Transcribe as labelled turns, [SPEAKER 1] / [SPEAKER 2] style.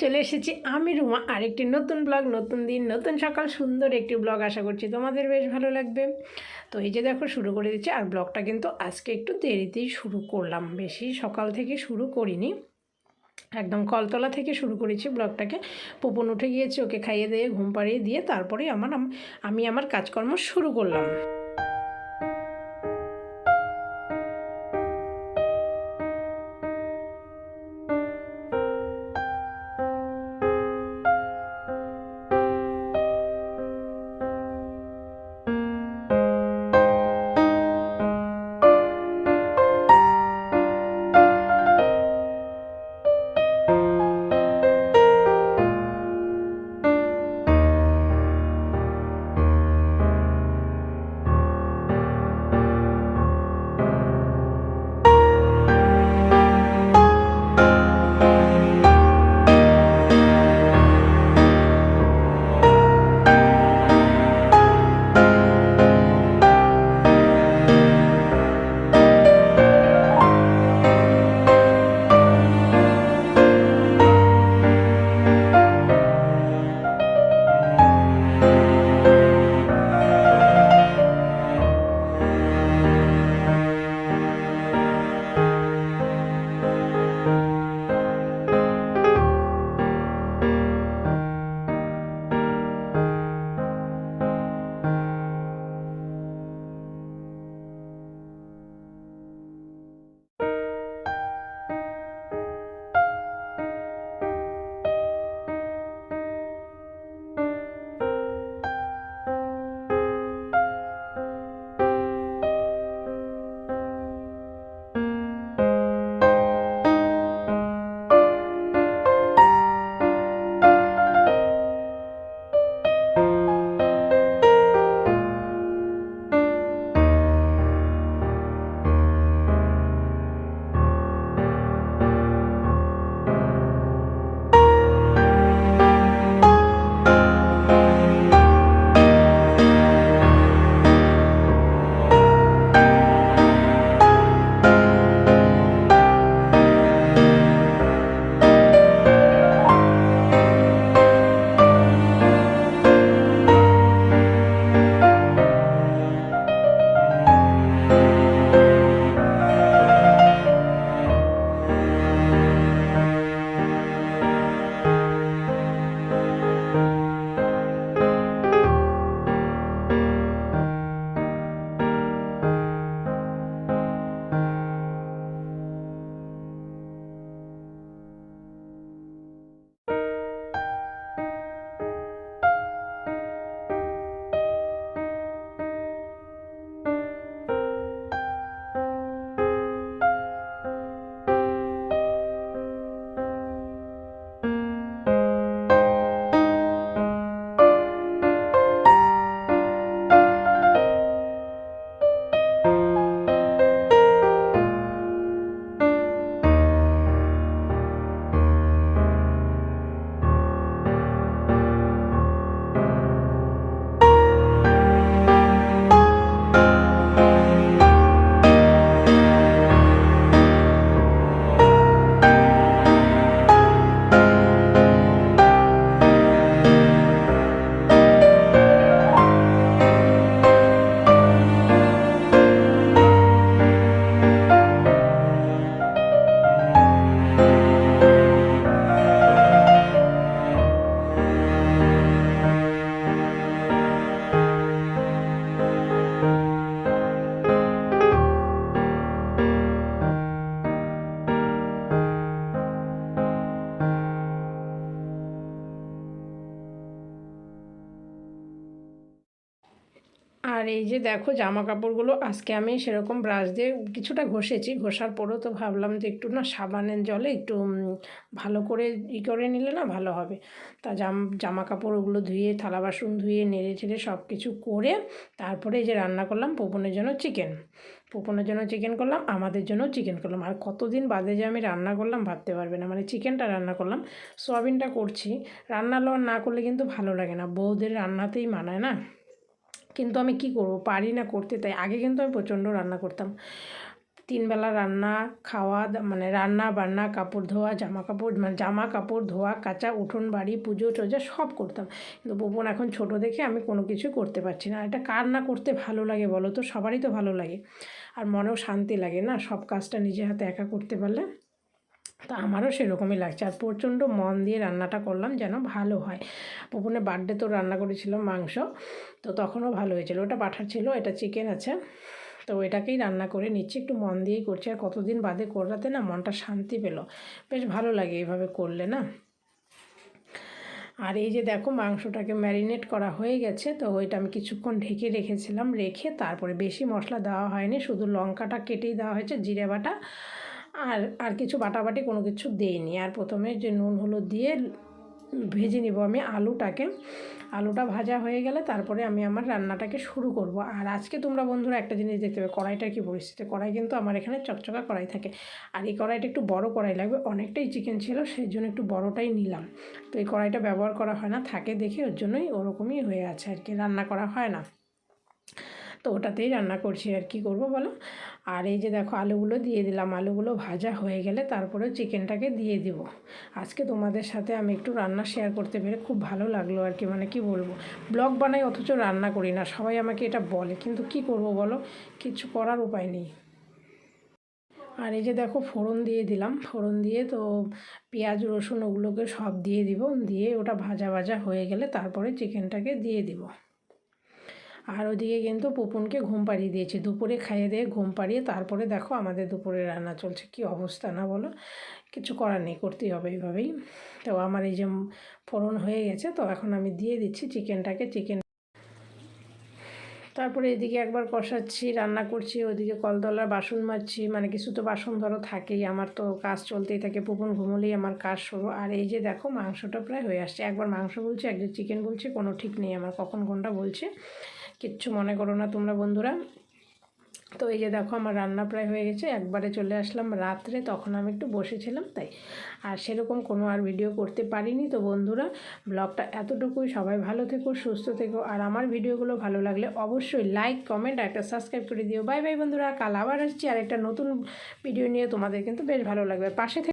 [SPEAKER 1] চলে এসেছি আমি রুমা। আরেকটি নতুন ব্লগ নতুন দিন, নতুন সকাল, সুন্দর একটি ব্লগ আশা করছি তোমাদের বেশ ভালো লাগবে। তো এই যে দেখো, শুরু করে দিচ্ছি। আর ব্লগটা কিন্তু আজকে একটু দেরিতেই শুরু করলাম। বেশি সকাল থেকে শুরু করিনি। একদম কলতলা থেকে শুরু করেছি ব্লগটাকে পোপন উঠে গিয়েছে, ওকে খাইয়ে দিয়ে, ঘুম পাড়িয়ে দিয়ে তারপরে আমার আমি আমার কাজকর্ম শুরু করলাম। এই যে দেখো জামা কাপড়গুলো আজকে আমি সেরকম ব্রাশ দিয়ে কিছুটা ঘষেছি। ঘষার পরেও তো ভাবলাম যে একটু না সাবানের জলে একটু ভালো করে ই করে নিলে না ভালো হবে। তা জাম জামা কাপড় ওগুলো ধুয়ে, থালা বাসন ধুয়ে, নেড়ে ছেড়ে সব কিছু করে তারপরে এই যে রান্না করলাম পোপনের জন্য চিকেন পোপনের জন্য চিকেন করলাম, আমাদের জন্য চিকেন করলাম। আর কতদিন বাদে যে আমি রান্না করলাম ভাবতে পারবে না। মানে চিকেনটা রান্না করলাম, সোয়াবিনটা করছি। রান্না লওয়ার না করলে কিন্তু ভালো লাগে না। বউদের রান্নাতেই মানায় না। কিন্তু আমি কি করব? পারি না করতে, তাই আগে কিন্তু আমি প্রচণ্ড রান্না করতাম। তিনবেলা রান্না, খাওয়া মানে রান্না বান্না, কাপড় ধোয়া, জামা কাপড় মানে জামা কাপড় ধোয়া, কাঁচা উঠোন বাড়ি, পুজো টুজো সব করতাম। কিন্তু বোপন এখন ছোট দেখে আমি কোনো কিছু করতে পারছি না। এটা কার না করতে ভালো লাগে বলো তো? সবারই তো ভালো লাগে। আর মনেও শান্তি লাগে না সব কাজটা নিজে হাতে একা করতে পারলে? তা আমারও সেরকমই লাগছে। আর প্রচণ্ড মন দিয়ে রান্নাটা করলাম যেন ভালো হয়। পপুনের বার্থডে তো রান্না করেছিলাম মাংস, তো তখনও ভালো হয়েছিল। ওটা পাঠার ছিল, এটা চিকেন আছে, তো এটাকেই রান্না করে নিচ্ছি। একটু মন দিয়েই করছি। আর কতদিন বাদে করাতে না মনটা শান্তি পেল। বেশ ভালো লাগে এইভাবে করলে না? আর এই যে দেখো মাংসটাকে ম্যারিনেট করা হয়ে গেছে, তো ওইটা আমি কিছুক্ষণ ঢেকে রেখেছিলাম। রেখে তারপরে বেশি মশলা দেওয়া হয়নি, শুধু লঙ্কাটা কেটেই দেওয়া হয়েছে, জিরে বাটা আর আর কিছু বাটাবাটি কোনো কিছু দেইনি। আর প্রথমে যে নুন, হলুদ দিয়ে ভেজে নিব আমি আলুটাকে। আলুটা ভাজা হয়ে গেলে তারপরে আমি আমার রান্নাটাকে শুরু করব। আর আজকে তোমরা বন্ধুরা একটা জিনিস দেখতে পাবে, কড়াইটার কী পরিস্থিতি? কড়াই কিন্তু আমার এখানে চকচকা কড়াই থাকে। আর এই কড়াইটা একটু বড় কড়াই লাগবে, অনেকটাই চিকেন ছিল, সেই জন্য একটু বড়টাই নিলাম। তো এই কড়াইটা ব্যবহার করা হয় না, থাকে দেখে, ওর জন্যই ওরকমই হয়ে আছে আর কি, রান্না করা হয় না। তো ওটাতেই রান্না করছি আর কি করব বলো? আর এই যে দেখো আলুগুলো দিয়ে দিলাম। আলুগুলো ভাজা হয়ে গেলে তারপরে চিকেনটাকে দিয়ে দিব। আজকে তোমাদের সাথে আমি একটু রান্না শেয়ার করতে পেরে খুব ভালো লাগল আর কি। মানে কি বলব? ব্লগ বানাই অথচ রান্না করি না। সবাই আমাকে এটা বলে। কিন্তু কি করব বলো? কিছু করার উপায় নেই। আর এই যে দেখো ফোড়ন দিয়ে দিলাম। ফোড়ন দিয়ে তো পেঁয়াজ, রসুন ওগুলোকে সব দিয়ে দিব। দিয়ে ওটা ভাজা ভাজা হয়ে গেলে তারপরে চিকেনটাকে দিয়ে দিব। আর ওদিকে কিন্তু পুপুনকে ঘুম পাড়িয়ে দিয়েছি। দুপুরে খাইয়ে দিয়ে ঘুম পাড়িয়ে তারপরে দেখো আমাদের দুপুরে রান্না চলছে। কি অবস্থা না বলো? কিছু করার নেই, করতেই হবে এইভাবেই। তো আমার এই যে ফোড়ন হয়ে গেছে, তো এখন আমি দিয়ে দিচ্ছি চিকেনটাকে, চিকেন তারপরে এদিকে একবার কষাচ্ছি, রান্না করছি, ওদিকে কলতলার বাসন মাজছি। মানে কিছু তো বাসন ধরো থাকেই, আমার তো কাজ চলতেই থাকে। পুকুন ঘুমলেই আমার কাজ শুরু। আর এই যে দেখো মাংসটা প্রায় হয়ে আসছে। একবার মাংস বলছি, একবার চিকেন বলছি, কোনো ঠিক নেই আমার, কখন কোনটা বলছে। কিচ্ছু মনে করো না তোমরা বন্ধুরা। তো এই যে দেখো আমার রান্না প্রায় হয়ে গেছে, একবারে চলে আসলাম রাত্রে, তখন আমি একটু বসেছিলাম তাই। আর সেরকম কোনো আর ভিডিও করতে পারিনি তো বন্ধুরা, ব্লগটা এতটুকুই। সবাই ভালো থেকো, সুস্থ থেকো, আর আমার ভিডিওগুলো ভালো লাগলে অবশ্যই লাইক কমেন্ট আর একটা সাবস্ক্রাইব করে দিও। বাই বাই বন্ধুরা, কাল আবার আসছি। আর একটা নতুন ভিডিও নিয়ে তোমাদের কিন্তু বেশ ভালো লাগবে। পাশে